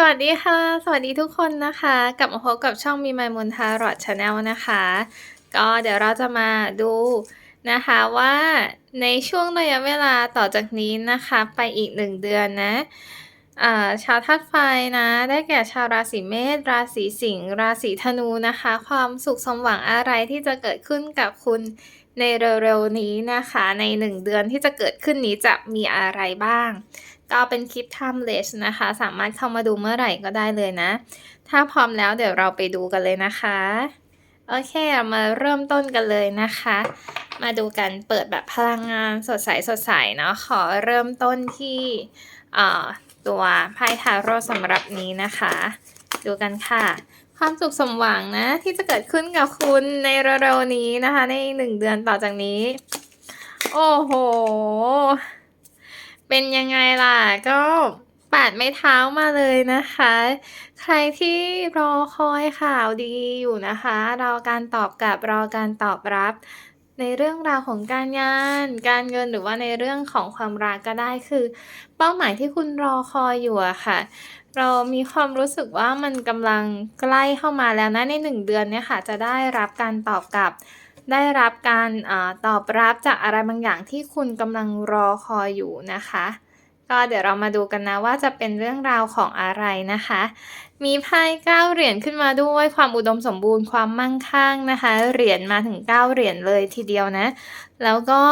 สวัสดีค่ะ สวัสดีทุกคนนะคะ กลับมาพบกับช่องมีไมมุนทารอดชาแนลนะคะ ก็เดี๋ยวเราจะมาดูนะคะว่าในช่วงระยะเวลาต่อจากนี้นะคะ ไปอีกหนึ่งเดือนนะชาวธาตุไฟนะ ได้แก่ชาวราศีเมษ ราศีสิงห์ ราศีธนูนะคะ ความสุขสมหวังอะไรที่จะเกิดขึ้นกับคุณในเร็วๆนี้นะคะ ในหนึ่งเดือนที่จะเกิดขึ้นนี้จะมีอะไรบ้าง ก็เป็นคลิป timeless นะคะ สามารถเข้ามาดูเมื่อไหร่ก็ได้เลยนะ ถ้าพร้อมแล้วเดี๋ยวเราไปดูกันเลยนะคะ โอเคเามาเริ่มต้นกันเลยนะคะ มาดูกันเปิดแบบพลังงานสดใสสดใสเนาะขอเริ่มต้นที่ตัวไพ่ทาโร่สำหรับนี้นะคะ ดูกันค่ะ ความสุขสมหวังนะ ที่จะเกิดขึ้นกับคุณในเร็วๆนี้นะคะ ในหนึ่งเดือนต่อจากนี้ โอ้โห เป็นยังไงล่ะ ก็ปาดไม้เท้ามาเลยนะคะ ใครที่รอคอยข่าวดีอยู่นะคะ รอการตอบกลับรอการตอบรับ ในเรื่องราวของการงาน การเงินหรือว่าในเรื่องของความรักก็ได้คือ เป้าหมายที่คุณรอคอยอยู่อะค่ะ เรามีความรู้สึกว่ามันกำลังใกล้เข้ามาแล้วนะใน1เดือนเนี่ยค่ะ จะได้รับการตอบกลับ ได้รับการอตอบรับจากอะไรบางอย่างที่คุณกำลังรอคอยอยู่นะคะ ก็เดี๋ยวเรามาดูกันนะว่าจะเป็นเรื่องราวของอะไรนะคะ มีไพ่9เหรียญขึ้นมาด้วยความอุดมสมบูรณ์ความมั่งคั่งนะคะ เหรียญมาถึง9เหรียญเลยทีเดียวนะ แล้วก็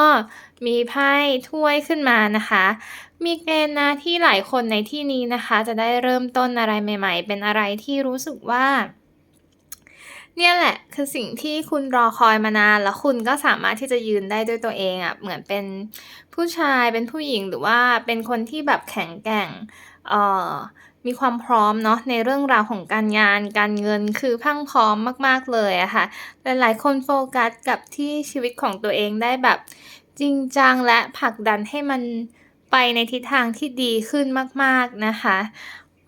มีไพ่ถ้วยขึ้นมานะคะมีเกณฑ์นะที่หลายคนในที่นี้นะคะ จะได้เริ่มต้นอะไรใหม่ ๆ เป็นอะไรที่รู้สึกว่า เนี่ยแหละคือสิ่งที่คุณรอคอยมานาน แล้วคุณก็สามารถที่จะยืนได้ด้วยตัวเองอะเหมือนเป็นผู้ชายเป็นผู้หญิงหรือว่าเป็นคนที่แบบแข็งแกร่งเอ่อมีความพร้อมเนาะในเรื่องราวของการงาน การเงินคือพั่งพร้อมมาก ๆ เลยอะค่ะ หลาย ๆ คนโฟกัสกับที่ชีวิตของตัวเองได้แบบจริงจังและผลักดันให้มันไปในทิศทางที่ดีขึ้นมาก ๆ นะคะ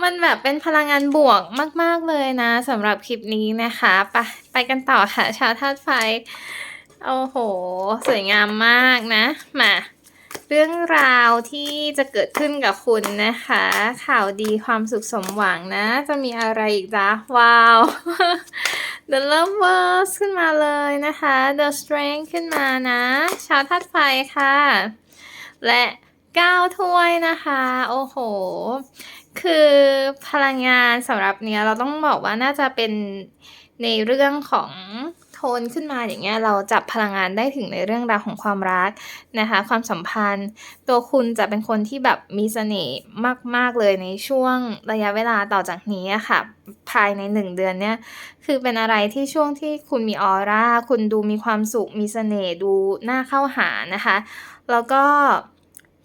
มันแบบเป็นพลังงานบวกมาก ๆ เลยนะสำหรับคลิปนี้นะคะไปไปกันต่อค่ะ ชาวธาตุไฟ โอ้โฮสวยงามมากนะ มาเรื่องราวที่จะเกิดขึ้นกับคุณนะคะ ข่าวดีความสุขสมหวังนะ จะมีอะไรอีกจ๊ะว้าว The Lovers ขึ้นมาเลยนะคะ The Strength ขึ้นมานะ ชาวธาตุไฟค่ะ และ9ถ้วยนะคะ โอ้โฮ คือพลังงานสำหรับเนี้ย เราต้องบอกว่าน่าจะเป็นในเรื่องของโทนขึ้นมาอย่างเงี้ยเราจับพลังงานได้ถึงในเรื่องราวของความรักนะคะความสัมพันธ์ ตัวคุณจะเป็นคนที่แบบมีเสน่ห์มาก ๆ เลยในช่วงระยะเวลาต่อจากนี้ค่ะ ภายใน 1 เดือนเนี่ยคือเป็นอะไรที่ช่วงที่คุณมีออร่าคุณดูมีความสุขมีเสน่ห์ดูน่าเข้าหานะคะ แล้วก็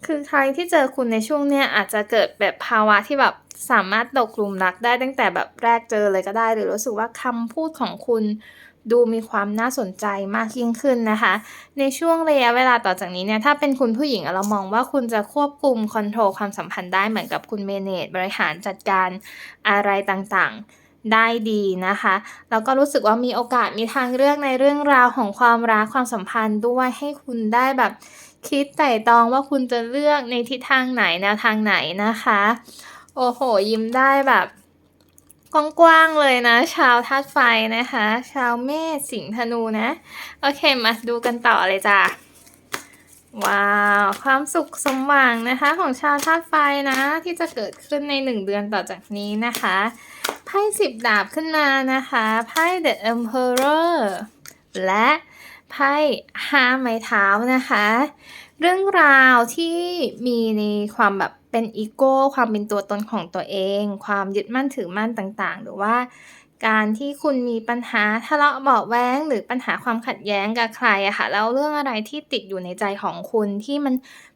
คือใครที่เจอคุณในช่วงเนี้ยอาจจะเกิดแบบภาวะที่แบบสามารถตกหลุมรักได้ตั้งแต่แบบแรกเจอเลยก็ได้ หรือรู้สึกว่าคำพูดของคุณดูมีความน่าสนใจมากยิ่งขึ้นนะคะ ในช่วงระยะเวลาต่อจากนี้เนี่ย ถ้าเป็นคุณผู้หญิงอะเรามองว่าคุณจะควบคุมคอนโทรลความสัมพันธ์ได้เหมือนกับคุณ manage บริหารจัดการอะไรต่างๆได้ดีนะคะ แล้วก็รู้สึกว่ามีโอกาสมีทางเลือกในเรื่องราวของความรักความสัมพันธ์ด้วยให้คุณได้แบบ คิดไตร่ตรองว่าคุณจะเลือกในทิศทางไหนแนวทางไหนนะคะ โอ้โฮยิ้มได้แบบกว้างๆเลยนะ ชาวธาตุไฟนะคะ ชาวเมษสิงห์ธนูนะ โอเคมาดูกันต่อเลยจ้ะว้าว ความสุขสมหวังนะคะ ของชาวธาตุไฟนะ ที่จะเกิดขึ้นใน1เดือนต่อจากนี้นะคะไพ่10ดาบขึ้นมานะคะไพ่ The Emperor และ ไพ่5ไม้เท้านะคะ เรื่องราวที่มีในความแบบเป็นอีโก้ความเป็นตัวตนของตัวเอง ความยึดมั่นถือมั่นต่างๆ หรือว่าการที่คุณมีปัญหาทะเลาะเบาะแว้ง หรือปัญหาความขัดแย้งกับใครอะค่ะแล้วเรื่องอะไรที่ติดอยู่ในใจของคุณที่มัน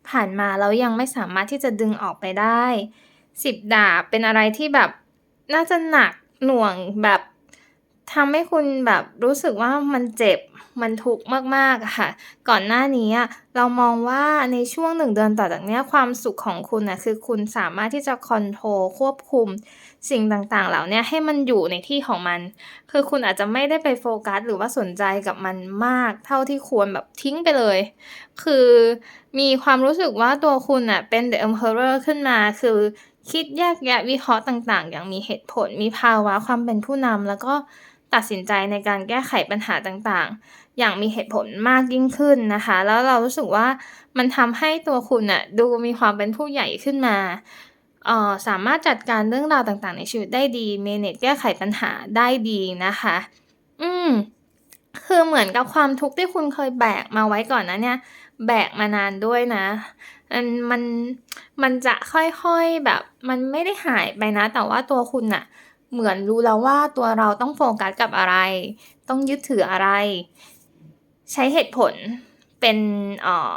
ผ่านมาแล้วยังไม่สามารถที่จะดึงออกไปได้10ดาบเป็นอะไรที่แบบน่าจะหนักหน่วงแบบ ทำให้คุณแบบรู้สึกว่ามันเจ็บมันทุกข์มากๆอะค่ะ ก่อนหน้านี้อะเรามองว่าในช่วง1เดือนต่อจากเนี้ยความสุขของคุณน่ะคือคุณสามารถที่จะคอนโทรลควบคุมสิ่งต่างๆ เหล่าเนี้ยให้มันอยู่ในที่ของมัน คือคุณอาจจะไม่ได้ไปโฟกัส หรือว่าสนใจกับมันมาก เท่าที่ควรแบบทิ้งไปเลย คือมีความรู้สึกว่าตัวคุณน่ะเป็น The Emperor ขึ้นมาคือคิดแยกแยะวิเคราะห์ต่างๆ อย่างมีเหตุผลมีภาวะความเป็นผู้นำแล้วก็ ตัดสินใจในการแก้ไขปัญหาต่างๆ อย่างมีเหตุผลมากยิ่งขึ้นนะคะ แล้วเรารู้สึกว่ามันทำให้ตัวคุณน่ะดูมีความเป็นผู้ใหญ่ขึ้นมาออสามารถจัดการเรื่องราวต่างๆ ในชีวิตได้ดี manage แก้ไขปัญหาได้ดีนะคะ อืมคือเหมือนกับความทุกข์ที่คุณเคยแบกมาไว้ก่อนน้าเนี้ยแบกมานานด้วยนะมันมันมันจะค่อยๆแบบ มันไม่ได้หายไปนะ แต่ว่าตัวคุณน่ะ เหมือนรู้แล้วว่าตัวเราต้องโฟกัสกับอะไร ต้องยึดถืออะไร ใช้เหตุผลเป็นเอ่อ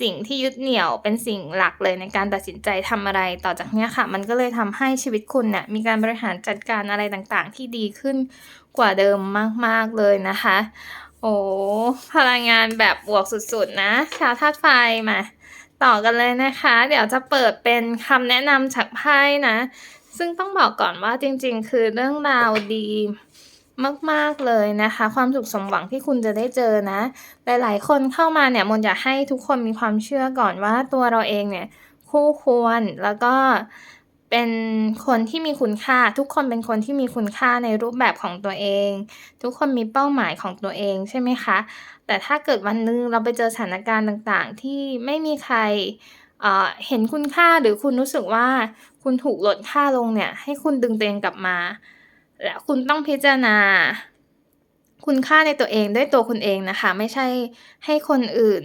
สิ่งที่ยึดเหนี่ยวเป็นสิ่งหลักเลยในการตัดสินใจทำอะไรต่อจากเนี้ยค่ะ มันก็เลยทำให้ชีวิตคุณน่ะมีการบริหารจัดการอะไรต่างๆ ที่ดีขึ้นกว่าเดิมมากๆเลยนะคะ โอ้พลังงานแบบบวกสุดๆนะชาวธาตุไฟมา ต่อกันเลยนะคะ เดี๋ยวจะเปิดเป็นคำแนะนำจากไพ่นะ ซึ่งต้องบอกก่อนว่าจริงๆ คือเรื่องราวดีมากๆเลยนะคะ ความสุขสมหวังที่คุณจะได้เจอนะหลายๆคนเข้ามาเนี่ยมนอยากให้ทุกคนมีความเชื่อก่อนว่าตัวเราเองเนี่ยคู่ควรแล้วก็เป็นคนที่มีคุณค่า ทุกคนเป็นคนที่มีคุณค่าในรูปแบบของตัวเอง ทุกคนมีเป้าหมายของตัวเองใช่ไหมคะ แต่ถ้าเกิดวันนึงเราไปเจอสถานการณ์ต่างๆ ที่ไม่มีใคร เห็นคุณค่าหรือคุณรู้สึกว่าคุณถูกลดค่าลงเนี่ย ให้คุณดึงตัวเองกลับมา และคุณต้องพิจารณา คุณค่าในตัวเองด้วยตัวคุณเองนะคะ ไม่ใช่ให้คนอื่น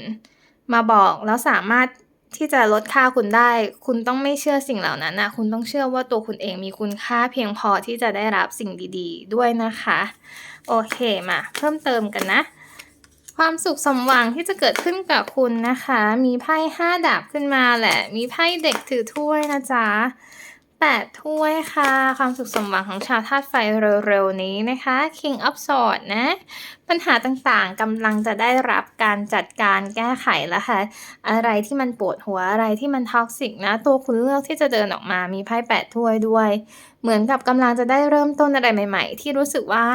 มาบอกแล้วสามารถที่จะลดค่าคุณได้ คุณต้องไม่เชื่อสิ่งเหล่านั้นนะคุณต้องเชื่อว่าตัวคุณเองมีคุณค่าเพียงพอที่จะได้รับสิ่งดี ๆ ด้วยนะคะ โอเคมา เพิ่มเติมกันนะ ความสุขสมหวังที่จะเกิดขึ้นกับคุณนะคะ มีไพ่5ดาบขึ้นมาแหละ มีไพ่เด็กถือถ้วยนะจ๊ะ8ถ้วยค่ะ ความสุขสมหวังของชาวธาตุไฟเร็วๆนี้นะคะ King of Swords นะ ปัญหาต่างๆกำลังจะได้รับการจัดการแก้ไขแล้วค่ะ อะไรที่มันปวดหัวอะไรที่มัน toxic นะ ตัวคุณเลือกที่จะเดินออกมามีไพ่8ถ้วยด้วย เหมือนกับกำลังจะได้เริ่มต้นอะไรใหม่ ๆ ที่รู้สึกว่า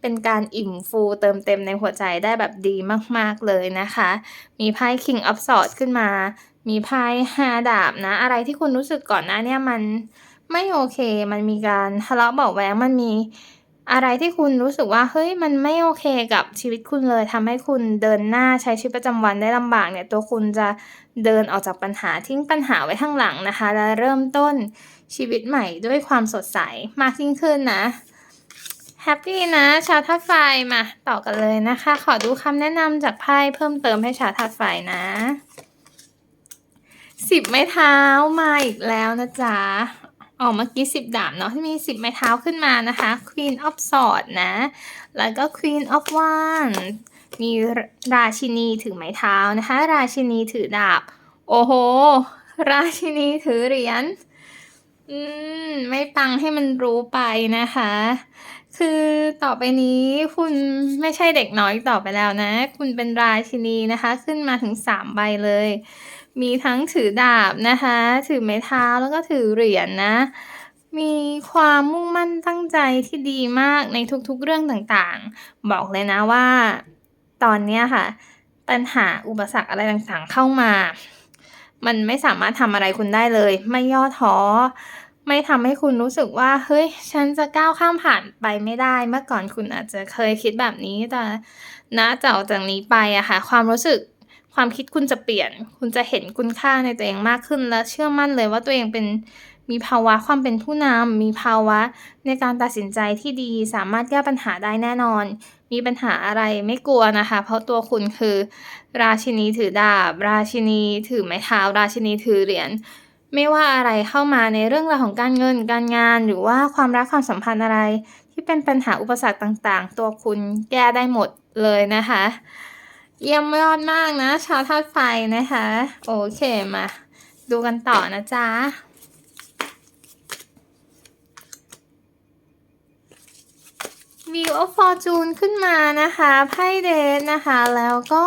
เป็นการอิ่มฟูเติมเต็มในหัวใจได้แบบดีมาก ๆ เลยนะคะ มีไพ่ King of Swords ขึ้นมา มีไพ่5ดาบนะ อะไรที่คุณรู้สึกก่อนหน้าเนี้ยมันไม่โอเค มันมีการทะเลาะเบาะแว้งมันมีอะไรที่คุณรู้สึกว่าเฮ้ยมันไม่โอเคกับชีวิตคุณเลยทำให้คุณเดินหน้าใช้ชีวิตประจำวันได้ลำบากเนี่ยตัวคุณจะเดินออกจากปัญหาทิ้งปัญหาไว้ข้างหลังนะคะ และเริ่มต้นชีวิตใหม่ด้วยความสดใสมากยิ่งขึ้นนะ แฮปปี้นะ ชาวธาตุไฟมาต่อกันเลยนะคะ ขอดูคำแนะนำจากไพ่เพิ่มเติมให้ชาวธาตุไฟนะ10ไม้เท้ามาอีกแล้วนะจ๊ะอ๋อเมื่อกี้10ดาบเนาะที่มี10ไม้เท้าขึ้นมานะคะ Queen of Swords นะ แล้วก็ Queen of Wands มีราชินีถือไม้เท้านะคะ ราชินีถือดาบ โอ้โฮราชินีถือเหรียญ อืม ไม่ปังให้มันรู้ไปนะคะ คือต่อไปนี้คุณไม่ใช่เด็กน้อยต่อไปแล้วนะ คุณเป็นราชินีนะคะ ขึ้นมาถึง3ใบเลย มีทั้งถือดาบนะคะ ถือไม้เท้าแล้วก็ถือเหรียญนะ มีความมุ่งมั่นตั้งใจที่ดีมากในทุกๆเรื่องต่างๆ บอกเลยนะว่า ตอนนี้ค่ะ ปัญหาอุปสรรคอะไรต่างๆเข้ามา มันไม่สามารถทำอะไรคุณได้เลย ไม่ย่อท้อ ไม่ทำให้คุณรู้สึกว่า เฮ้ย ฉันจะก้าวข้ามผ่านไปไม่ได้ เมื่อก่อนคุณอาจจะเคยคิดแบบนี้ แต่ณต่อจากนี้ไปอะค่ะ ความรู้สึกความคิดคุณจะเปลี่ยน คุณจะเห็นคุณค่าในตัวเองมากขึ้น และเชื่อมั่นเลยว่าตัวเองเป็นมีภาวะความเป็นผู้นำ มีภาวะในการตัดสินใจที่ดี สามารถแก้ปัญหาได้แน่นอน มีปัญหาอะไรไม่กลัวนะคะ เพราะตัวคุณคือ ราชินีถือดาบ ราชินีถือไม้เท้า ราชินีถือเหรียญ ไม่ว่าอะไรเข้ามาในเรื่องราวของการเงิน การงาน หรือว่าความรักความสัมพันธ์อะไร ที่เป็นปัญหาอุปสรรคต่างๆ ตัวคุณแก้ได้หมดเลยนะคะ เยี่ยมยอดมากนะชาวธาตุไฟนะคะ โอเคมา ดูกันต่อนะจ๊ะ Wheel of Fortune ขึ้นมานะคะไพ่ Death นะคะ แล้วก็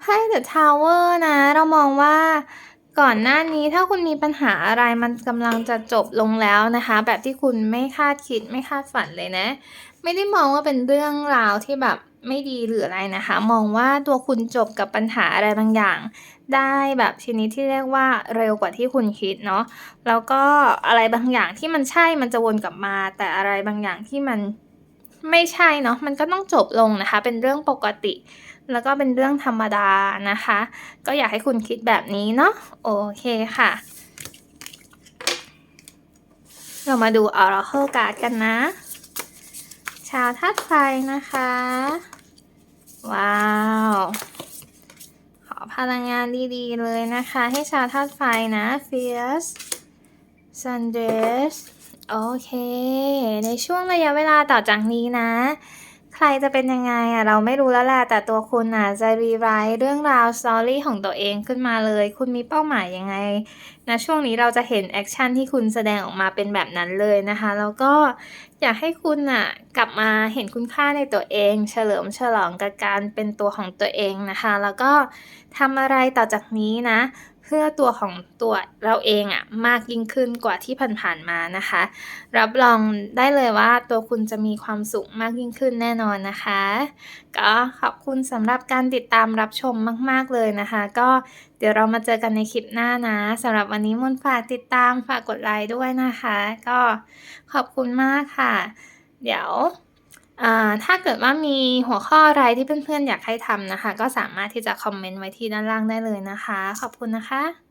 ไพ่ The Tower นะ เรามองว่า ก่อนหน้านี้ถ้าคุณมีปัญหาอะไรมันกำลังจะจบลงแล้วนะคะ แบบที่คุณไม่คาดคิดไม่คาดฝันเลยนะ ไม่ได้มองว่าเป็นเรื่องราวที่แบบไม่ดีหรืออะไรนะคะ มองว่าตัวคุณจบกับปัญหาอะไรบางอย่าง ได้แบบชนิดที่เรียกว่าเร็วกว่าที่คุณคิดเนาะแล้วก็อะไรบางอย่างที่มันใช่มันจะวนกลับมา แต่อะไรบางอย่างที่มันไม่ใช่เนาะมันก็ต้องจบลงนะคะ เป็นเรื่องปกติ แล้วก็เป็นเรื่องธรรมดานะคะ ก็อยากให้คุณคิดแบบนี้เนาะโอเคค่ะ เรามาดู Oracle Card กันนะ ชาวธาตุไฟนะคะ ว้าว ขอพลังงานดีๆเลยนะคะ ให้ชาวธาตุไฟนะ Fierce Sundays โอเค ในช่วงระยะเวลาต่อจากนี้นะ ใครจะเป็นยังไงอะเราไม่รู้แล้วแหละแต่ตัวคุณน่ะจะรีไรต์เรื่องราวสตอรี่ของตัวเองขึ้นมาเลย คุณมีเป้าหมายยังไงนะช่วงนี้เราจะเห็นแอคชั่นที่คุณแสดงออกมาเป็นแบบนั้นเลยนะคะแล้วก็อยากให้คุณน่ะกลับมาเห็นคุณค่าในตัวเอง เฉลิมฉลองกับการเป็นตัวของตัวเองนะคะ แล้วก็ทำอะไรต่อจากนี้นะ เพื่อตัวของตัวเราเองอะมากยิ่งขึ้นกว่าที่ผ่านๆมานะคะ รับรองได้เลยว่าตัวคุณจะมีความสุขมากยิ่งขึ้นแน่นอนนะคะ ก็ขอบคุณสำหรับการติดตามรับชมมาก ๆเลยนะคะ ก็เดี๋ยวเรามาเจอกันในคลิปหน้านะสำหรับวันนี้มนฝากติดตามฝากกดไลค์ด้วยนะคะ ก็ขอบคุณมากค่ะ เดี๋ยว อ่า ถ้าเกิดว่ามีหัวข้ออะไรที่เพื่อน ๆ อยากให้ทำนะคะ ก็สามารถที่จะคอมเมนต์ไว้ที่ด้านล่างได้เลยนะคะ ขอบคุณนะคะ